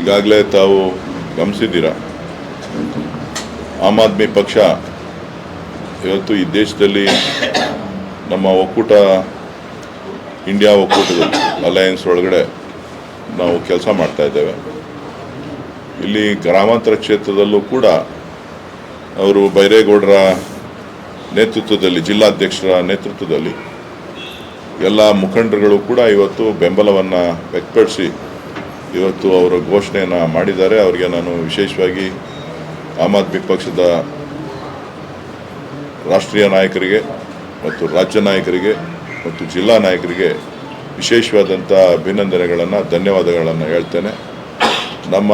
ಈಗಾಗಲೇ ತಾವು ಗಮನಿಸಿದ್ದೀರ? ಆಮ್ ಆದ್ಮಿ ಪಕ್ಷ ಇವತ್ತು ಈ ದೇಶದಲ್ಲಿ ನಮ್ಮ ಒಕ್ಕೂಟ, ಇಂಡಿಯಾ ಒಕ್ಕೂಟದಲ್ಲಿ, ಅಲಯನ್ಸ್ ಒಳಗಡೆ ನಾವು ಕೆಲಸ ಮಾಡ್ತಾ ಇದ್ದೇವೆ. ಇಲ್ಲಿ ಗ್ರಾಮಾಂತರ ಕ್ಷೇತ್ರದಲ್ಲೂ ಕೂಡ ಅವರು ಬೈರೇಗೌಡರ ನೇತೃತ್ವದಲ್ಲಿ, ಜಿಲ್ಲಾಧ್ಯಕ್ಷರ ನೇತೃತ್ವದಲ್ಲಿ ಎಲ್ಲ ಮುಖಂಡರುಗಳು ಕೂಡ ಇವತ್ತು ಬೆಂಬಲವನ್ನು ವ್ಯಕ್ತಪಡಿಸಿ ಇವತ್ತು ಅವರು ಘೋಷಣೆಯನ್ನು ಮಾಡಿದ್ದಾರೆ. ಅವರಿಗೆ ನಾನು ವಿಶೇಷವಾಗಿ ಆಮ್ ಆದ್ಮಿ ಪಕ್ಷದ ರಾಷ್ಟ್ರೀಯ ನಾಯಕರಿಗೆ ಮತ್ತು ರಾಜ್ಯ ನಾಯಕರಿಗೆ ಮತ್ತು ಜಿಲ್ಲಾ ನಾಯಕರಿಗೆ ವಿಶೇಷವಾದಂಥ ಅಭಿನಂದನೆಗಳನ್ನು, ಧನ್ಯವಾದಗಳನ್ನು ಹೇಳ್ತೇನೆ. ನಮ್ಮ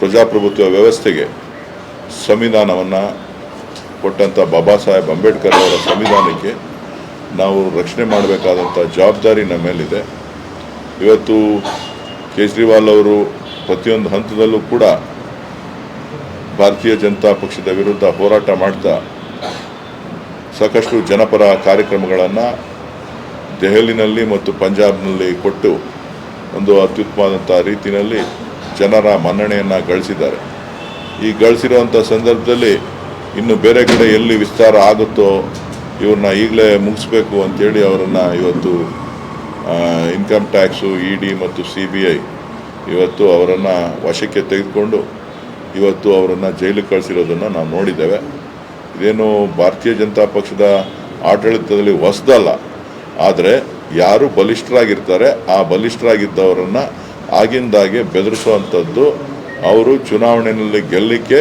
ಪ್ರಜಾಪ್ರಭುತ್ವ ವ್ಯವಸ್ಥೆಗೆ ಸಂವಿಧಾನವನ್ನು ಕೊಟ್ಟಂಥ ಬಾಬಾ ಸಾಹೇಬ್ ಅಂಬೇಡ್ಕರ್ ಅವರ ಸಂವಿಧಾನಕ್ಕೆ ನಾವು ರಕ್ಷಣೆ ಮಾಡಬೇಕಾದಂಥ ಜವಾಬ್ದಾರಿ ನಮ್ಮ ಮೇಲಿದೆ. ಇವತ್ತು ಕೇಜ್ರಿವಾಲ್ ಅವರು ಪ್ರತಿಯೊಂದು ಹಂತದಲ್ಲೂ ಕೂಡ ಭಾರತೀಯ ಜನತಾ ಪಕ್ಷದ ವಿರುದ್ಧ ಹೋರಾಟ ಮಾಡ್ತಾ ಸಾಕಷ್ಟು ಜನಪರ ಕಾರ್ಯಕ್ರಮಗಳನ್ನು ದೆಹಲಿನಲ್ಲಿ ಮತ್ತು ಪಂಜಾಬ್ನಲ್ಲಿ ಕೊಟ್ಟು ಒಂದು ಅತ್ಯುತ್ತಮವಾದಂಥ ರೀತಿಯಲ್ಲಿ ಜನರ ಮನ್ನಣೆಯನ್ನು ಗಳಿಸಿದ್ದಾರೆ. ಈ ಗಳಿಸಿರುವಂಥ ಸಂದರ್ಭದಲ್ಲಿ ಇನ್ನು ಬೇರೆ ಕಡೆ ಎಲ್ಲಿ ವಿಸ್ತಾರ ಆಗುತ್ತೋ ಇವ್ರನ್ನ ಈಗಲೇ ಮುಗಿಸ್ಬೇಕು ಅಂತೇಳಿ ಅವರನ್ನು ಇವತ್ತು ಇನ್ಕಮ್ ಟ್ಯಾಕ್ಸು ಇ ಡಿ ಮತ್ತು ಸಿ ಬಿ ಐ ಇವತ್ತು ಅವರನ್ನು ವಶಕ್ಕೆ ತೆಗೆದುಕೊಂಡು ಇವತ್ತು ಅವರನ್ನು ಜೈಲಿಗೆ ಕಳಿಸಿರೋದನ್ನು ನಾವು ನೋಡಿದ್ದೇವೆ. ಇದೇನು ಭಾರತೀಯ ಜನತಾ ಪಕ್ಷದ ಆಡಳಿತದಲ್ಲಿ ಹೊಸದಲ್ಲ. ಆದರೆ ಯಾರು ಬಲಿಷ್ಠರಾಗಿರ್ತಾರೆ, ಆ ಬಲಿಷ್ಠರಾಗಿದ್ದವರನ್ನು ಆಗಿಂದಾಗೆ ಬೆದರಿಸುವಂಥದ್ದು ಅವರು ಚುನಾವಣೆಯಲ್ಲಿ ಗೆಲ್ಲಲಿಕ್ಕೆ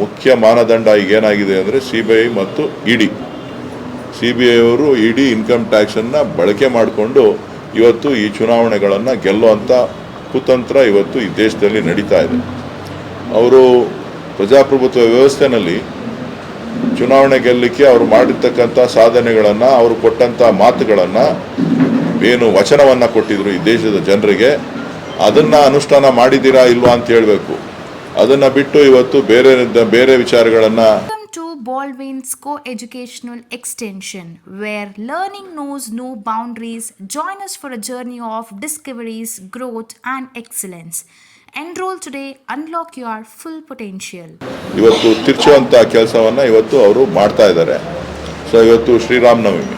ಮುಖ್ಯ ಮಾನದಂಡ ಈಗ ಏನಾಗಿದೆ ಅಂದರೆ ಸಿ ಬಿ ಐ ಮತ್ತು E D C B I ಅವರು ಇ ಡಿ ಇನ್ಕಮ್ ಟ್ಯಾಕ್ಸನ್ನು ಬಳಕೆ ಮಾಡಿಕೊಂಡು ಇವತ್ತು ಈ ಚುನಾವಣೆಗಳನ್ನು ಗೆಲ್ಲುವಂಥ ಕುತಂತ್ರ ಇವತ್ತು ಈ ದೇಶದಲ್ಲಿ ನಡೀತಾ ಇದೆ. ಅವರು ಪ್ರಜಾಪ್ರಭುತ್ವ ವ್ಯವಸ್ಥೆನಲ್ಲಿ ಚುನಾವಣೆ ಗೆಲ್ಲಲಿಕ್ಕೆ ಅವರು ಮಾಡಿರ್ತಕ್ಕಂಥ ಸಾಧನೆಗಳನ್ನು, ಅವರು ಕೊಟ್ಟಂಥ ಮಾತುಗಳನ್ನು, ಏನು ವಚನವನ್ನು ಕೊಟ್ಟಿದ್ರು ಈ ದೇಶದ ಜನರಿಗೆ, ಅದನ್ನು ಅನುಷ್ಠಾನ ಮಾಡಿದ್ದೀರಾ ಇಲ್ವಾ ಅಂತ ಹೇಳಬೇಕು. ಅದನ್ನು ಬಿಟ್ಟು ಇವತ್ತು ಬೇರೆ ಬೇರೆ ವಿಚಾರಗಳನ್ನು Baldwin's Co-Educational Extension, where learning knows no boundaries. Join us for a journey of discoveries, growth, and excellence. Enroll today, unlock your full potential. ಇವತ್ತು ತಿರ್ಚುವಂಥ ಕೆಲಸವನ್ನು ಇವತ್ತು ಅವರು ಮಾಡ್ತಾ ಇದ್ದಾರೆ ಸೊ ಇವತ್ತು ಶ್ರೀರಾಮನವಮಿ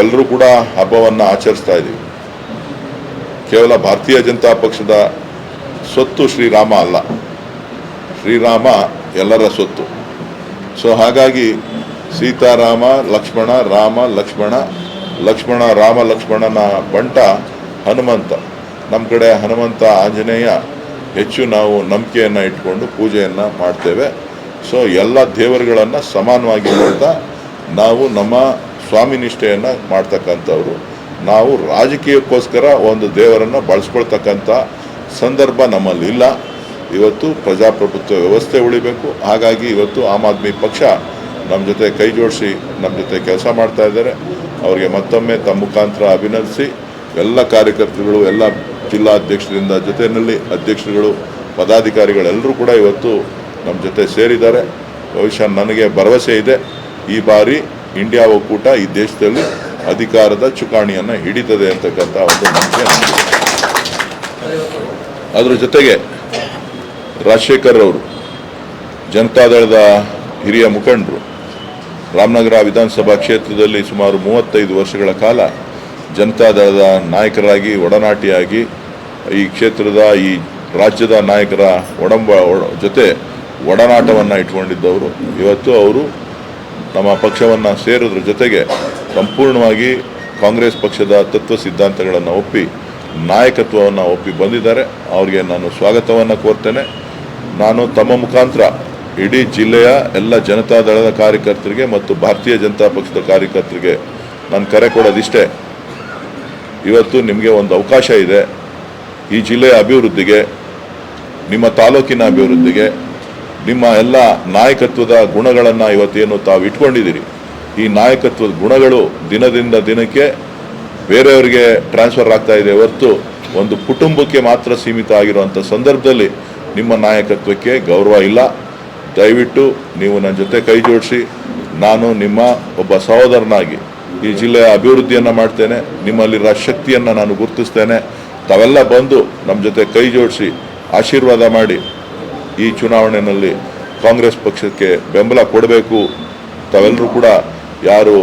ಎಲ್ಲರೂ ಕೂಡ ಹಬ್ಬವನ್ನು ಆಚರಿಸ್ತಾ ಇದ್ದೀವಿ ಕೇವಲ ಭಾರತೀಯ ಜನತಾ ಪಕ್ಷದ ಸ್ವತ್ತು ಶ್ರೀರಾಮ ಅಲ್ಲ ಶ್ರೀರಾಮ ಎಲ್ಲರ ಸೊತ್ತು ಸೊ ಹಾಗಾಗಿ ಸೀತಾರಾಮ, ಲಕ್ಷ್ಮಣ, ರಾಮ, ಲಕ್ಷ್ಮಣ ಲಕ್ಷ್ಮಣ, ರಾಮ, ಲಕ್ಷ್ಮಣನ ಬಂಟ ಹನುಮಂತ. ನಮ್ಮ ಕಡೆ ಹನುಮಂತ, ಆಂಜನೇಯ ಹೆಚ್ಚು ನಾವು ನಂಬಿಕೆಯನ್ನು ಇಟ್ಕೊಂಡು ಪೂಜೆಯನ್ನು ಮಾಡ್ತೇವೆ. ಸೊ ಎಲ್ಲ ದೇವರುಗಳನ್ನು ಸಮಾನವಾಗಿ ನೋಡ್ತಾ ನಾವು ನಮ್ಮ ಸ್ವಾಮಿ ನಿಷ್ಠೆಯನ್ನು ಮಾಡ್ತಕ್ಕಂಥವ್ರು. ನಾವು ರಾಜಕೀಯಕ್ಕೋಸ್ಕರ ಒಂದು ದೇವರನ್ನು ಬಳಸ್ಕೊಳ್ತಕ್ಕಂಥ ಸಂದರ್ಭ ನಮ್ಮಲ್ಲಿ ಇಲ್ಲ ಇವತ್ತು ಪ್ರಜಾಪ್ರಭುತ್ವ ವ್ಯವಸ್ಥೆ ಉಳಿಬೇಕು. ಹಾಗಾಗಿ ಇವತ್ತು ಆಮ್ ಆದ್ಮಿ ಪಕ್ಷ ನಮ್ಮ ಜೊತೆ ಕೈ ಜೋಡಿಸಿ ನಮ್ಮ ಜೊತೆ ಕೆಲಸ ಮಾಡ್ತಾ ಇದ್ದಾರೆ. ಅವರಿಗೆ ಮತ್ತೊಮ್ಮೆ ತಮ್ಮ ಮುಖಾಂತರ ಅಭಿನಂದಿಸಿ. ಎಲ್ಲ ಕಾರ್ಯಕರ್ತರುಗಳು, ಎಲ್ಲ ಜಿಲ್ಲಾಧ್ಯಕ್ಷರಿಂದ ಜೊತೆಯಲ್ಲಿ ಅಧ್ಯಕ್ಷರುಗಳು, ಪದಾಧಿಕಾರಿಗಳೆಲ್ಲರೂ ಕೂಡ ಇವತ್ತು ನಮ್ಮ ಜೊತೆ ಸೇರಿದ್ದಾರೆ. ಬಹುಶಃ ನನಗೆ ಭರವಸೆ ಇದೆ. ಈ ಬಾರಿ ಇಂಡಿಯಾ ಒಕ್ಕೂಟ ಈ ದೇಶದಲ್ಲಿ ಅಧಿಕಾರದ ಚುಕಾಣಿಯನ್ನು ಹಿಡಿತದೆ ಅಂತಕ್ಕಂಥ ಒಂದು ನಂಬಿಕೆ ಅದರ ಜೊತೆಗೆ ರಾಜಶೇಖರ್ ಅವರು ಜನತಾದಳದ ಹಿರಿಯ ಮುಖಂಡರು, ರಾಮನಗರ ವಿಧಾನಸಭಾ ಕ್ಷೇತ್ರದಲ್ಲಿ ಸುಮಾರು ಮೂವತ್ತೈದು ವರ್ಷಗಳ ಕಾಲ ಜನತಾದಳದ ನಾಯಕರಾಗಿ, ಒಡನಾಟಿಯಾಗಿ ಈ ಕ್ಷೇತ್ರದ ಈ ರಾಜ್ಯದ ನಾಯಕರ ಒಡಂಬ ಒಡ- ಜೊತೆ ಒಡನಾಟವನ್ನು ಇಟ್ಕೊಂಡಿದ್ದವರು ಇವತ್ತು ಅವರು ನಮ್ಮ ಪಕ್ಷವನ್ನು ಸೇರೋದ್ರ ಜೊತೆಗೆ ಸಂಪೂರ್ಣವಾಗಿ ಕಾಂಗ್ರೆಸ್ ಪಕ್ಷದ ತತ್ವ ಸಿದ್ಧಾಂತಗಳನ್ನು ಒಪ್ಪಿ, ನಾಯಕತ್ವವನ್ನು ಒಪ್ಪಿ ಬಂದಿದ್ದಾರೆ. ಅವರಿಗೆ ನಾನು ಸ್ವಾಗತವನ್ನು ಕೋರ್ತೇನೆ. ನಾನು ತಮ್ಮ ಮುಖಾಂತರ ಇಡೀ ಜಿಲ್ಲೆಯ ಎಲ್ಲ ಜನತಾದಳದ ಕಾರ್ಯಕರ್ತರಿಗೆ ಮತ್ತು ಭಾರತೀಯ ಜನತಾ ಪಕ್ಷದ ಕಾರ್ಯಕರ್ತರಿಗೆ ನಾನು ಕರೆ ಕೊಡೋದಿಷ್ಟೇ. ಇವತ್ತು ನಿಮಗೆ ಒಂದು ಅವಕಾಶ ಇದೆ. ಈ ಜಿಲ್ಲೆಯ ಅಭಿವೃದ್ಧಿಗೆ, ನಿಮ್ಮ ತಾಲೂಕಿನ ಅಭಿವೃದ್ಧಿಗೆ, ನಿಮ್ಮ ಎಲ್ಲ ನಾಯಕತ್ವದ ಗುಣಗಳನ್ನು ಇವತ್ತೇನು ತಾವು ಇಟ್ಕೊಂಡಿದ್ದೀರಿ. ಈ ನಾಯಕತ್ವದ ಗುಣಗಳು ದಿನದಿಂದ ದಿನಕ್ಕೆ ಬೇರೆಯವರಿಗೆ ಟ್ರಾನ್ಸ್ಫರ್ ಆಗ್ತಾ ಇದೆ ಹೊರತು ಒಂದು ಕುಟುಂಬಕ್ಕೆ ಮಾತ್ರ ಸೀಮಿತ ಆಗಿರುವಂಥ ಸಂದರ್ಭದಲ್ಲಿ ನಿಮ್ಮ ನಾಯಕತ್ವಕ್ಕೆ ಗೌರವ ಇಲ್ಲ. ದಯವಿಟ್ಟು ನೀವು ನನ್ನ ಜೊತೆ ಕೈ ಜೋಡಿಸಿ. ನಾನು ನಿಮ್ಮ ಒಬ್ಬ ಸಹೋದರನಾಗಿ ಈ ಜಿಲ್ಲೆಯ ಅಭಿವೃದ್ಧಿಯನ್ನು ಮಾಡ್ತೇನೆ. ನಿಮ್ಮಲ್ಲಿರೋ ಶಕ್ತಿಯನ್ನು ನಾನು ಗುರುತಿಸ್ತೇನೆ. ತಾವೆಲ್ಲ ಬಂದು ನಮ್ಮ ಜೊತೆ ಕೈ ಜೋಡಿಸಿ ಆಶೀರ್ವಾದ ಮಾಡಿ ಈ ಚುನಾವಣೆಯಲ್ಲಿ ಕಾಂಗ್ರೆಸ್ ಪಕ್ಷಕ್ಕೆ ಬೆಂಬಲ ಕೊಡಬೇಕು. ತಾವೆಲ್ಲರೂ ಕೂಡ ಯಾರು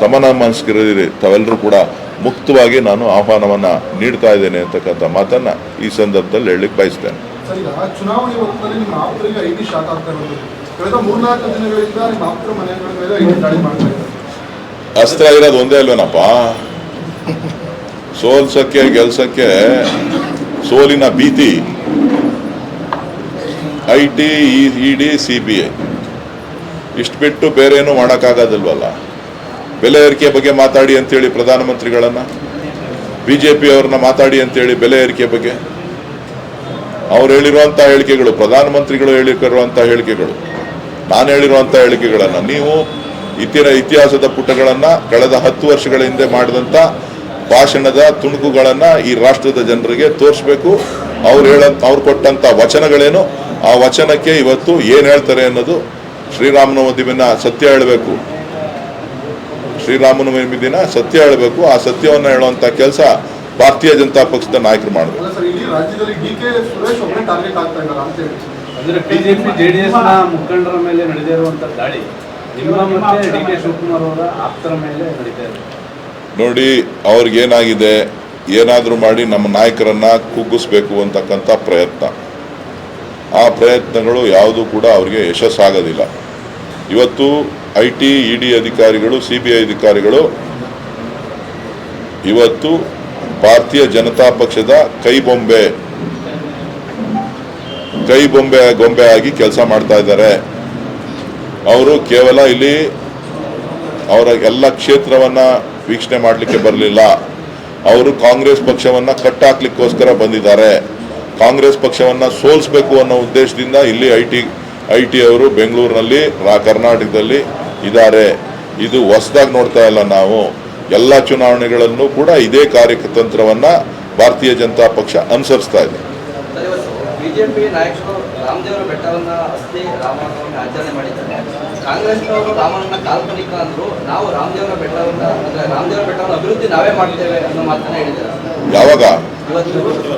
ಸಮಾನ ಮನಸ್ಕಿರಿದಿರಿ ತಾವೆಲ್ಲರೂ ಕೂಡ ಮುಕ್ತವಾಗಿ ನಾನು ಆಹ್ವಾನವನ್ನು ನೀಡ್ತಾ ಇದ್ದೇನೆ ಅಂತಕ್ಕಂಥ ಮಾತನ್ನು ಈ ಸಂದರ್ಭದಲ್ಲಿ ಹೇಳಲಿಕ್ಕೆ ಬಯಸ್ತೇನೆ. ಸರ್ ಆ ಚುನಾವಣೆ ಹೊತ್ತಲ್ಲಿ ನಿಮ್ಮ ಆಪ್ತರಿಗೆ ಐದು ಶಾಕ್ ಆಗ್ತಾ ಇರೋದು ಕಳೆದ ಮೂರ್ನಾಲ್ಕು ದಿನಗಳಿಂದ ನಿಮ್ಮ ಆಪ್ತರ ಮನೆಗಳ ಮೇಲೆ ಐದು ದಾಳಿ ಮಾಡ್ತಾ ಇದ್ದಾರೆ. ಅಸ್ತ್ರ ಇರೋದು ಒಂದೇ ಅಲ್ವೇನಪ್ಪ? ಸೋಲ್ಸಕ್ಕೆ, ಗೆಲ್ಸಕ್ಕೆ ಸೋಲಿನ ಭೀತಿ. I T, E D, C B I. ಇಷ್ಟು ಬಿಟ್ಟು ಬೇರೆ ಏನು ಮಾಡೋಕ್ಕಾಗೋದಿಲ್ವಲ್ಲ? ಬೆಲೆ ಏರಿಕೆ ಬಗ್ಗೆ ಮಾತಾಡಿ ಅಂತೇಳಿ ಪ್ರಧಾನಮಂತ್ರಿಗಳನ್ನು, ಬಿ ಜೆ ಪಿ ಅವ್ರನ್ನ ಮಾತಾಡಿ ಅಂತೇಳಿ ಬೆಲೆ ಏರಿಕೆ ಬಗ್ಗೆ. ಅವ್ರು ಹೇಳಿರುವಂಥ ಹೇಳಿಕೆಗಳು, ಪ್ರಧಾನಮಂತ್ರಿಗಳು ಹೇಳಿರುವಂಥ ಹೇಳಿಕೆಗಳು. ನಾನು ಹೇಳಿರುವಂಥ ಹೇಳಿಕೆಗಳನ್ನು ನೀವು ಇತಿರ ಇತಿಹಾಸದ ಪುಟಗಳನ್ನು ಕಳೆದ ಹತ್ತು ವರ್ಷಗಳ ಹಿಂದೆ ಮಾಡಿದಂಥ ಭಾಷಣದ ತುಣುಕುಗಳನ್ನು ಈ ರಾಷ್ಟ್ರದ ಜನರಿಗೆ ತೋರಿಸ್ಬೇಕು. ಅವ್ರು ಹೇಳ, ಅವ್ರು ಕೊಟ್ಟಂಥ ವಚನಗಳೇನು, ಆ ವಚನಕ್ಕೆ ಇವತ್ತು ಏನು ಹೇಳ್ತಾರೆ ಅನ್ನೋದು ಶ್ರೀರಾಮನವಮಿ ದಿನ ಸತ್ಯ ಹೇಳಬೇಕು. ಶ್ರೀರಾಮನವಮಿ ದಿನ ಸತ್ಯ ಹೇಳಬೇಕು. ಆ ಸತ್ಯವನ್ನು ಹೇಳುವಂಥ ಕೆಲಸ ಭಾರತೀಯ ಜನತಾ ಪಕ್ಷದ ನಾಯಕರು ಮಾಡಬೇಕು ಅಲ್ಲ ಸರ್ ಏನಾಗಿದೆ ರಾಜ್ಯದಲ್ಲಿ ಡಿ ಕೆ ಸುರೇಶ್ ಒಬ್ಬರೇ ಟಾರ್ಗೆಟ್ ಆಗ್ತಾ ಇದ್ದಾರೆ ಅಂತ ಹೇಳಿ ಅಂದ್ರೆ ಬಿಜೆಪಿ ಜೆಡಿಎಸ್ನ ಮುಖಂಡರ ಮೇಲೆ ನಡೆದಿರುವಂತ ದಾಳಿ ನಿಮ್ಮ ಮತ್ತೆ ಡಿ ಕೆ ಶಿವಕುಮಾರ್ ಅವರ ಆಪ್ತರ ಮೇಲೆ ಇದೆ. ನೋಡಿ ಅವ್ರಿಗೇನಾಗಿದೆ ಏನಾದರೂ ಮಾಡಿ ನಮ್ಮ ನಾಯಕರನ್ನ ಕುಗ್ಗಿಸ್ಬೇಕು ಅಂತಕ್ಕಂಥ ಪ್ರಯತ್ನ. ಆ ಪ್ರಯತ್ನಗಳು ಯಾವುದೂ ಕೂಡ ಅವರಿಗೆ ಯಶಸ್ಸಾಗೋದಿಲ್ಲ. ಇವತ್ತು ಐ ಟಿ ಇ ಡಿ ಅಧಿಕಾರಿಗಳು ಸಿ ಬಿ ಐ ಅಧಿಕಾರಿಗಳು ಇವತ್ತು ಭಾರತೀಯ ಜನತಾ ಪಕ್ಷದ ಕೈ ಬೊಂಬೆ ಕೈ ಬೊಂಬೆ, ಗೊಂಬೆ ಆಗಿ ಕೆಲಸ ಮಾಡ್ತಾ ಇದ್ದಾರೆ. ಅವರು ಕೇವಲ ಇಲ್ಲಿ ಅವರ ಎಲ್ಲ ಕ್ಷೇತ್ರವನ್ನ ವೀಕ್ಷಣೆ ಮಾಡಲಿಕ್ಕೆ ಬರಲಿಲ್ಲ. ಅವರು ಕಾಂಗ್ರೆಸ್ ಪಕ್ಷವನ್ನ ಕಟ್ಟಾಕ್ಲಿಕ್ಕೋಸ್ಕರ ಬಂದಿದ್ದಾರೆ. ಕಾಂಗ್ರೆಸ್ ಪಕ್ಷವನ್ನ ಸೋಲಿಸಬೇಕು ಅನ್ನೋ ಉದ್ದೇಶದಿಂದ ಇಲ್ಲಿ ಐ ಟಿ ಐ ಟಿ ಅವರು ಬೆಂಗಳೂರಿನಲ್ಲಿ ಕರ್ನಾಟಕದಲ್ಲಿ ಇದ್ದಾರೆ. ಇದು ಹೊಸದಾಗಿ ನೋಡ್ತಾ ಇಲ್ಲ ನಾವು. ಎಲ್ಲ ಚುನಾವಣೆಗಳನ್ನು ಕೂಡ ಇದೇ ಕಾರ್ಯತಂತ್ರವನ್ನ ಭಾರತೀಯ ಜನತಾ ಪಕ್ಷ ಅನುಸರಿಸ್ತಾ ಇದೆ. ಸರ್, ಬಿಜೆಪಿ ನಾಯಕರು ರಾಮದೇವರ ಬೆಟ್ಟವನ್ನ ಹತ್ತಿ ರಾಮನವಮಿ ಆಚರಣೆ ಮಾಡಿದ್ದಾರೆ. ಕಾಂಗ್ರೆಸ್ನವರು ರಾಮನನ್ನ ಕಾಲ್ಪನಿಕ ಅಂದ್ರು ನಾವು ರಾಮದೇವರ ಬೆಟ್ಟವನ್ನ ಅಂದ್ರೆ ರಾಮದೇವರ ಬೆಟ್ಟವನ್ನ ಅಭಿವೃದ್ಧಿ ನಾವೇ ಮಾಡ್ತೇವೆ ಅನ್ನೋ ಮಾತನ್ನ ಹೇಳಿದ್ದಾರೆ. ಯಾವಾಗ?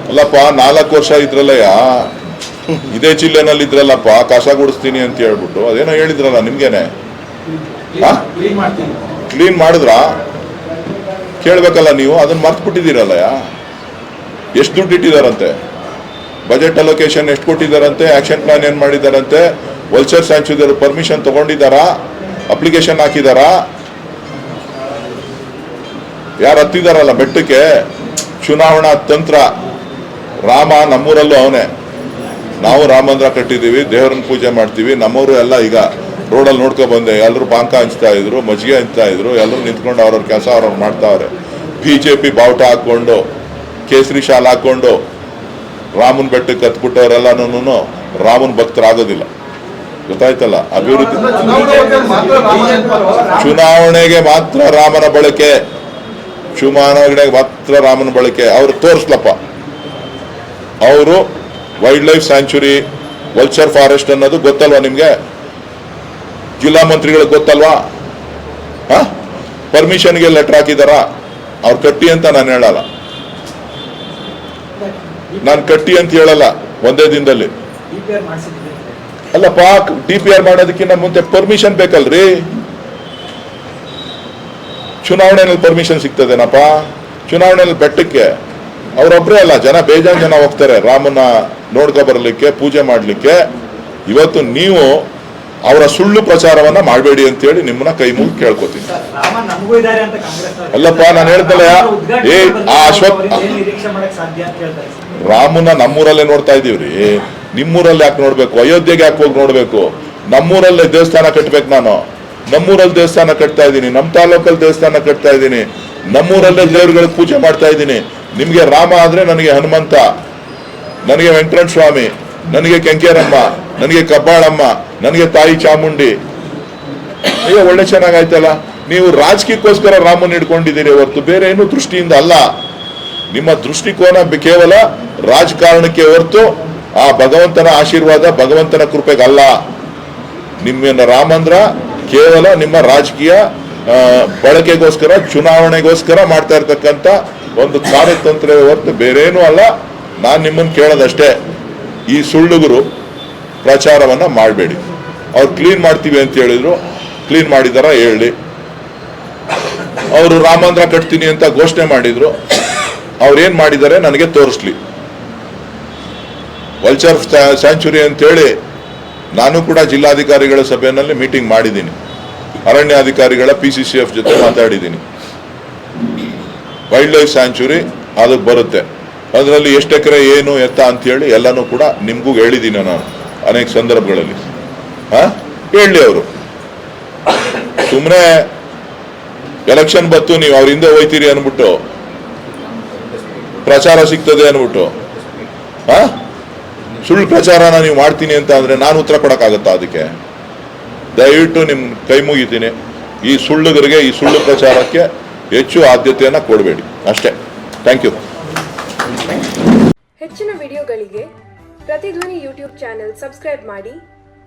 ಅಲ್ಲಪ್ಪ ನಾಲ್ಕು ವರ್ಷ ಇದ್ರಲ್ಲಯ್ಯ ಇದೇ ಜಿಲ್ಲೆನಲ್ಲಿ ಇದ್ರಲ್ಲಪ್ಪ ಕಸ ಗುಡಿಸ್ತೀನಿ ಅಂತ ಹೇಳ್ಬಿಟ್ಟು ಅದೇನೋ ಹೇಳಿದ್ರಲ್ಲ ನಿಮ್ಗೇನೆ? ಕ್ಲೀನ್ ಮಾಡಿದ್ರಾ? ಕೇಳ್ಬೇಕಲ್ಲ ನೀವು, ಅದನ್ನ ಮರ್ತು ಬಿಟ್ಟಿದ್ದೀರಲ್ಲಯ್ಯ ಎಷ್ಟು ದುಡ್ಡು ಇಟ್ಟಿದಾರಂತೆ? ಬಜೆಟ್ ಅಲೋಕೇಶನ್ ಎಷ್ಟು ಕೊಟ್ಟಿದ್ದಾರಂತೆ ಆಕ್ಷನ್ ಪ್ಲಾನ್ ಏನು ಮಾಡಿದ್ದಾರಂತೆ ವಲ್ಚರ್ ಸ್ಯಾಂಚುರಿ ಪರ್ಮಿಷನ್ ತಗೊಂಡಿದ್ದಾರಾ? ಅಪ್ಲಿಕೇಶನ್ ಹಾಕಿದಾರಾ? ಯಾರು ಹತ್ತಿದಾರಲ್ಲ ಬೆಟ್ಟಕ್ಕೆ? ಚುನಾವಣಾ ತಂತ್ರ. ರಾಮ ನಮ್ಮೂರಲ್ಲೂ ಅವನೇ. ನಾವು ರಾಮಂದ್ರ ಮಂದಿರ ಕಟ್ಟಿದ್ದೀವಿ, ದೇವರನ್ನ ಪೂಜೆ ಮಾಡ್ತೀವಿ, ನಮ್ಮೂರು ಎಲ್ಲ ಈಗ ರೋಡಲ್ಲಿ ನೋಡ್ಕೊ ಬಂದೆ. ಎಲ್ಲರೂ ಬಾಂಕ ಹಂಚ್ತಾ ಇದ್ರು, ಮಜ್ಜಿಗೆ ಹಂಚ್ತಾ ಇದ್ರು. ಎಲ್ಲರೂ ನಿಂತ್ಕೊಂಡು ಅವ್ರವ್ರ ಕೆಲಸ ಅವ್ರವ್ರು ಮಾಡ್ತಾವ್ರೆ. ಬಿ ಜೆ ಪಿ ಬಾವುಟ ಹಾಕ್ಕೊಂಡು, ಕೇಸರಿ ಶಾಲ್ ಹಾಕ್ಕೊಂಡು, ರಾಮನ್ ಬೆಟ್ಟಕ್ಕೆ ಕತ್ಬಿಟ್ಟವರೆಲ್ಲನೂ ರಾಮನ್ ಭಕ್ತರಾಗೋದಿಲ್ಲ. ಗೊತ್ತಾಯ್ತಲ್ಲ? ಅಭಿವೃದ್ಧಿ ಚುನಾವಣೆಗೆ ಮಾತ್ರ ರಾಮನ ಬಳಕೆ. ಚುನಾವಣೆಗೆ ಮಾತ್ರ ರಾಮನ ಬಳಕೆ. ಅವ್ರು ತೋರಿಸ್ಲಪ್ಪ. ಅವರು wild life sanctuary vulture forest ಅನ್ನೋದು ಗೊತ್ತಲ್ವಾ ನಿಮ್ಗೆ? ಜಿಲ್ಲಾ ಮಂತ್ರಿಗಳಿಗೆ ಗೊತ್ತಲ್ವಾ? ಪರ್ಮಿಷನ್ಗೆ ಲೆಟರ್ ಹಾಕಿದಾರ? ಅವ್ರು ಕಟ್ಟಿ ಅಂತ ನಾನು ಹೇಳಲ್ಲ. ನಾನು ಕಟ್ಟಿ ಅಂತ ಹೇಳಲ್ಲ, ಒಂದೇ ದಿನದಲ್ಲಿ. ಅಲ್ಲಪ್ಪ ಡಿ ಪಿ ಆರ್ ಮಾಡೋದಕ್ಕಿಂತ ಮುಂಚೆ ಪರ್ಮಿಷನ್ ಬೇಕಲ್ರಿ? ಚುನಾವಣೆಯಲ್ಲಿ ಪರ್ಮಿಷನ್ ಸಿಗ್ತದೇನಪ್ಪ? ಚುನಾವಣೆಯಲ್ಲಿ ಬೆಟ್ಟಕ್ಕೆ. ಅವರೊಬ್ಬರೇ ಅಲ್ಲ, ಜನ ಬೇಜಾನ್ ಜನ ಹೋಗ್ತಾರೆ. ರಾಮನ ನೋಡ್ಕೊ ಬರಲಿಕ್ಕೆ, ಪೂಜೆ ಮಾಡಲಿಕ್ಕೆ. ಇವತ್ತು ನೀವು ಅವರ ಸುಳ್ಳು ಪ್ರಚಾರವನ್ನ ಮಾಡಬೇಡಿ ಅಂತ ಹೇಳಿ ನಿಮ್ಮನ್ನ ಕೈ ಮುಗಿ ಕೇಳ್ಕೊತೀನಿ. ಅಲ್ಲಪ್ಪ, ನಾನು ಹೇಳ್ತಲ್ಲ ಏ, ಆ ಅಶ್ವತ್. ರಾಮನ ನಮ್ಮೂರಲ್ಲೇ ನೋಡ್ತಾ ಇದೀವ್ರಿ ನಿಮ್ಮೂರಲ್ಲಿ ಯಾಕೆ ನೋಡ್ಬೇಕು? ಅಯೋಧ್ಯೆಗೆ ಯಾಕೆ ಹೋಗಿ ನೋಡ್ಬೇಕು? ನಮ್ಮೂರಲ್ಲೇ ದೇವಸ್ಥಾನ ಕಟ್ಬೇಕು ನಾನು. ನಮ್ಮೂರಲ್ಲಿ ದೇವಸ್ಥಾನ ಕಟ್ತಾ ಇದ್ದೀನಿ. ನಮ್ಮ ತಾಲೂಕಲ್ಲಿ ದೇವಸ್ಥಾನ ಕಟ್ತಾ ಇದ್ದೀನಿ. ನಮ್ಮೂರಲ್ಲೇ ದೇವರುಗಳಿಗೆ ಪೂಜೆ ಮಾಡ್ತಾ ಇದ್ದೀನಿ. ನಿಮಗೆ ರಾಮ ಆದ್ರೆ ನನಗೆ ಹನುಮಂತ ನನಗೆ ವೆಂಕಟರಣ ಸ್ವಾಮಿ ನನಗೆ ಕೆಂಕೇರಮ್ಮ ನನಗೆ ಕಬ್ಬಾಳಮ್ಮ ನನಗೆ ತಾಯಿ ಚಾಮುಂಡಿ. ಅಯ್ಯೋ, ಒಳ್ಳೆ ಚೆನ್ನಾಗಾಯ್ತಲ್ಲ? ನೀವು ರಾಜಕೀಯಕ್ಕೋಸ್ಕರ ರಾಮನ್ ಹಿಡ್ಕೊಂಡಿದ್ದೀರಿ ಹೊರತು ಬೇರೆ ಏನು ದೃಷ್ಟಿಯಿಂದ ಅಲ್ಲ. ನಿಮ್ಮ ದೃಷ್ಟಿಕೋನ ಕೇವಲ ರಾಜಕಾರಣಕ್ಕೆ ಹೊರತು ಆ ಭಗವಂತನ ಆಶೀರ್ವಾದ, ಭಗವಂತನ ಕೃಪೆಗಲ್ಲ ನಿಮ್ಮ ರಾಮಂದ್ರ ಕೇವಲ ನಿಮ್ಮ ರಾಜಕೀಯ ಬಳಕೆಗೋಸ್ಕರ, ಚುನಾವಣೆಗೋಸ್ಕರ ಮಾಡ್ತಾ ಇರ್ತಕ್ಕಂಥ ಒಂದು ಕಾರ್ಯತಂತ್ರ ಹೊರತು ಬೇರೇನೂ ಅಲ್ಲ. ನಾನು ನಿಮ್ಮನ್ನು ಕೇಳೋದಷ್ಟೇ. ಈ ಸುಳ್ಳುಗರು ಪ್ರಚಾರವನ್ನು ಮಾಡಬೇಡಿ. ಅವ್ರು ಕ್ಲೀನ್ ಮಾಡ್ತೀವಿ ಅಂತ ಹೇಳಿದ್ರು. ಕ್ಲೀನ್ ಮಾಡಿದಾರ, ಹೇಳಿ. ಅವರು ರಾಮಂದ್ರ ಕಟ್ತೀನಿ ಅಂತ ಘೋಷಣೆ ಮಾಡಿದ್ರು. ಅವ್ರು ಏನು ಮಾಡಿದ್ದಾರೆ ನನಗೆ ತೋರಿಸ್ಲಿ. ವಲ್ಚರ್ ಸ್ಯಾಂಚುರಿ ಅಂತೇಳಿ ನಾನು ಕೂಡ ಜಿಲ್ಲಾಧಿಕಾರಿಗಳ ಸಭೆಯಲ್ಲಿ ಮೀಟಿಂಗ್ ಮಾಡಿದ್ದೀನಿ. ಅರಣ್ಯಾಧಿಕಾರಿಗಳ ಪಿ ಸಿ ಸಿ ಎಫ್ ಜೊತೆ ಮಾತಾಡಿದ್ದೀನಿ. ವೈಲ್ಡ್ ಲೈಫ್ ಸ್ಯಾಂಚುರಿ ಅದಕ್ಕೆ ಬರುತ್ತೆ. ಅದರಲ್ಲಿ ಎಷ್ಟು ಎಕರೆ ಏನು, ಎತ್ತ ಅಂತೇಳಿ ಎಲ್ಲನೂ ಕೂಡ ನಿಮಗೂ ಹೇಳಿದ್ದೀನಿ ನಾನು ಅನೇಕ ಸಂದರ್ಭಗಳಲ್ಲಿ. ಹೇಳಿ ಅವರು. ಸುಮ್ಮನೆ ಎಲೆಕ್ಷನ್ ಬತ್ತು, ನೀವು ಅವ್ರ ಹಿಂದೆ ಹೋಯ್ತೀರಿ ಅನ್ಬಿಟ್ಟು. ಪ್ರಚಾರ ಸಿಗ್ತದೆ ಅನ್ಬಿಟ್ಟು. ಹಾ? ಸುಳ್ಳು ಪ್ರಚಾರನ ನೀವು ಮಾಡ್ತೀನಿ ಅಂತ ಅಂದ್ರೆ ನಾನು ಉತ್ತರ ಕೊಡಕ್ಕಾಗತ್ತಾ ಅದಕ್ಕೆ? ದಯವಿಟ್ಟು ನಿಮ್ ಕೈ ಮುಗಿತೀನಿ. ಈ ಸುಳ್ಳುಗರಿಗೆ, ಈ ಸುಳ್ಳು ಪ್ರಚಾರಕ್ಕೆ ಹೆಚ್ಚು ಆದ್ಯತೆಯನ್ನ ಕೊಡಬೇಡಿ. ಅಷ್ಟೇ. ಥ್ಯಾಂಕ್ ಯು ಹೆಚ್ಚಿನ ವಿಡಿಯೋಗಳಿಗೆ ಪ್ರತಿಧ್ವನಿ ಯೂಟ್ಯೂಬ್ ಚಾನೆಲ್ ಸಬ್ಸ್ಕ್ರೈಬ್ ಮಾಡಿ.